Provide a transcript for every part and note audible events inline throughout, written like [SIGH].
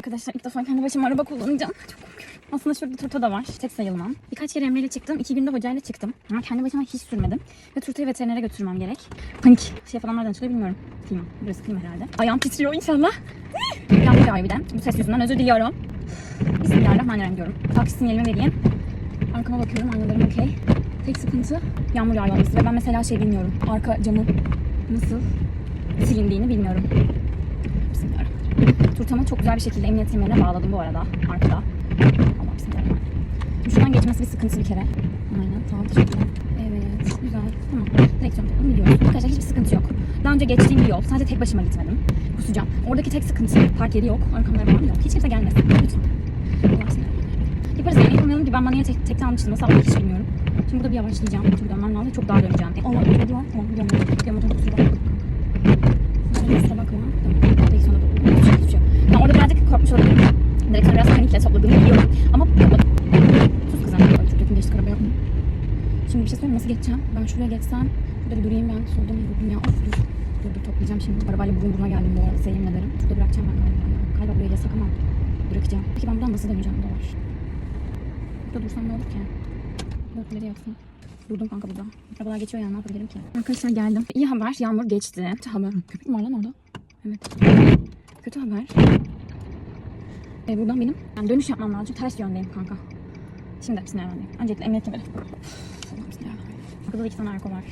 Arkadaşlar ilk defa kendi başıma araba kullanacağım. Çok korkuyorum. Aslında şurada turta da var. Tek sayılmam. Birkaç kere Emre ile çıktım. İki günde hocayla çıktım. Ama kendi başıma hiç sürmedim. Ve turtayı veterinere götürmem gerek. Panik. Şey falan nereden çıkıyor bilmiyorum. Klima. Burası klima herhalde. Ayağım titriyor inşallah. Bir de. Bu ses yüzünden özür diliyorum. Bismillahirrahmanirrahim diyorum. Taksi sinyalimi vereyim. Arkama bakıyorum. Aynalarım okey. Tek sıkıntı yağmur yağıyor olması. Ve ben mesela şey bilmiyorum. Arka camı nasıl silindiğini bilmiyorum. Bismillahirrahmanirrahim. Turtamı çok güzel bir şekilde emniyet kemerine bağladım bu arada. Arkada. Allah bismillahirrahmanirrahim. Şuradan geçmesi bir sıkıntı bir kere. Aynen. Tamam teşekkürler. Evet. Güzel. Tamam. Direksiyon bunu biliyoruz. Arkadaşlar hiçbir sıkıntı yok. Daha önce geçtiğim bir yol. Sadece tek başıma gitmedim. Kusacağım. Oradaki tek sıkıntı park yeri yok. Arkamda arabam yok. Hiç kimse gelmesin. Lütfen. Allah. Yaparız yani. Yapmayalım ki ben bana niye tek, tekte almıştım. Nasıl aldım hiç bilmiyorum. Şimdi burada bir yavaşlayacağım. Çünkü dönmem lazım. Çok daha döneceğim. Allah ne diyor? Tamam gidiyorum. Gidiyorum. Motor kusura bakma. Kusura bakma. Tamam. Direksiyona doğru. Hiçbir şey, hiçbir şey yok. Ben orada birazcık korkmuş olabilirim. Direksiyonu biraz panikle topladığımı biliyorum. Ama topladım. Sus kızım. Ay, Çok yakın geçtik araba yapma. Şimdi bir şey söyleyeyim. Nasıl geçeceğim? Ben şuraya geçsem. Burada bir durayım ben. Solda mı durdum ya? Of dur. Dur dur toplayacağım şimdi. Arabayla burun buruna geldim bu arada. Size yemin ederim. Şurada bırakacağım ben galiba ya. Galiba buraya yasak ama bırakacağım. Peki ben buradan nasıl döneceğim? Bu da var. Burada dursam ne olur ki? Dörtleri yapsam. Durdum kanka burada. Arabalar geçiyor yani ne yapabilirim ki? Arkadaşlar geldim. İyi haber yağmur geçti. Kötü haber. Köpek mi var lan orada? Evet. Kötü haber. E, buradan benim yani dönüş yapmam lazım. Ters yöndeyim kanka. Şimdi bismillahirrahmanirrahim. Öncelikle emniyet kemeri. Burada da iki tane arka var.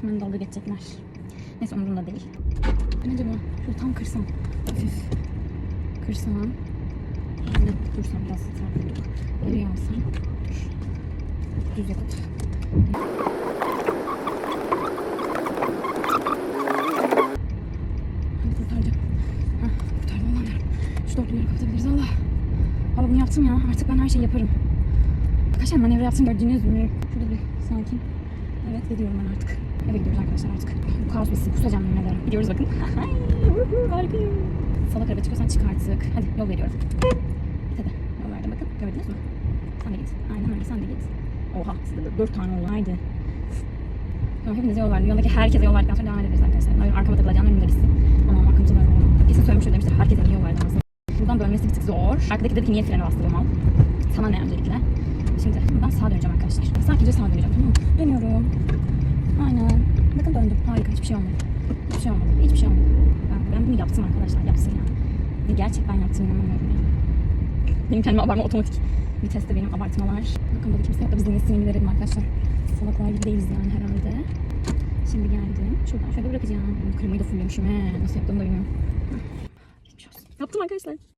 Şimdi beni dalga geçecekler. Neyse umurumda değil. Ben acaba şöyle tam kırsam. Hafif. Kırsam. Şöyle dursam biraz sarkıntı. Geri. Dur. Düz yapıp. Allah. Valla bunu yaptım ya. Artık ben her şeyi yaparım. Arkadaşlar manevra yaptım gördüğünüz gibi. Şurada bir sakin. Evet gidiyorum ben artık. Eve gidiyoruz arkadaşlar artık. Bu kaos bitsin. Kusacağım yemin ederim. Gidiyoruz bakın. [LAUGHS] Harikayım. Salak araba çıkıyorsan çık artık. Hadi yol veriyorum. Git hadi. Yol verdim bakın. Gördünüz mü? Sen de git. Aynen öyle sen de git. Oha sizde de dört tane oldu. Haydi. Tamam hepinize yol verdim. Yoldaki herkese yol verdikten sonra devam ederiz arkadaşlar. Hayır arkama takılacağım önümde gitsin. Aman arkamıza ver. Kesin söylemiş demiştir. Herkese iyi yol verdim aslında. Buradan dönmesi bir tık zor. Arkadaki de bir niye frene bastı bu mal. Sana ne öncelikle. Şimdi buradan sağa döneceğim arkadaşlar. Sakince sağa döneceğim tamam mı? Dönüyorum. Aynen. Bakın döndüm. Harika. Hiçbir şey olmadı. Hiçbir şey olmadı. Hiçbir şey olmadı. Ben, ben bunu yaptım arkadaşlar. Yapsın ya. Ve gerçekten yaptım inanamıyorum ya. Benim kendime abartma otomatik. Viteste benim abartmalar. Bakın burada kimse yok da biz yine sinyalini verelim arkadaşlar. Salaklar gibi değiliz yani herhalde. Şimdi geldim. Şuradan şöyle bırakacağım. Bu Klimayı da fulllemişim he. Nasıl yaptığımı da bilmiyorum. Yaptım arkadaşlar.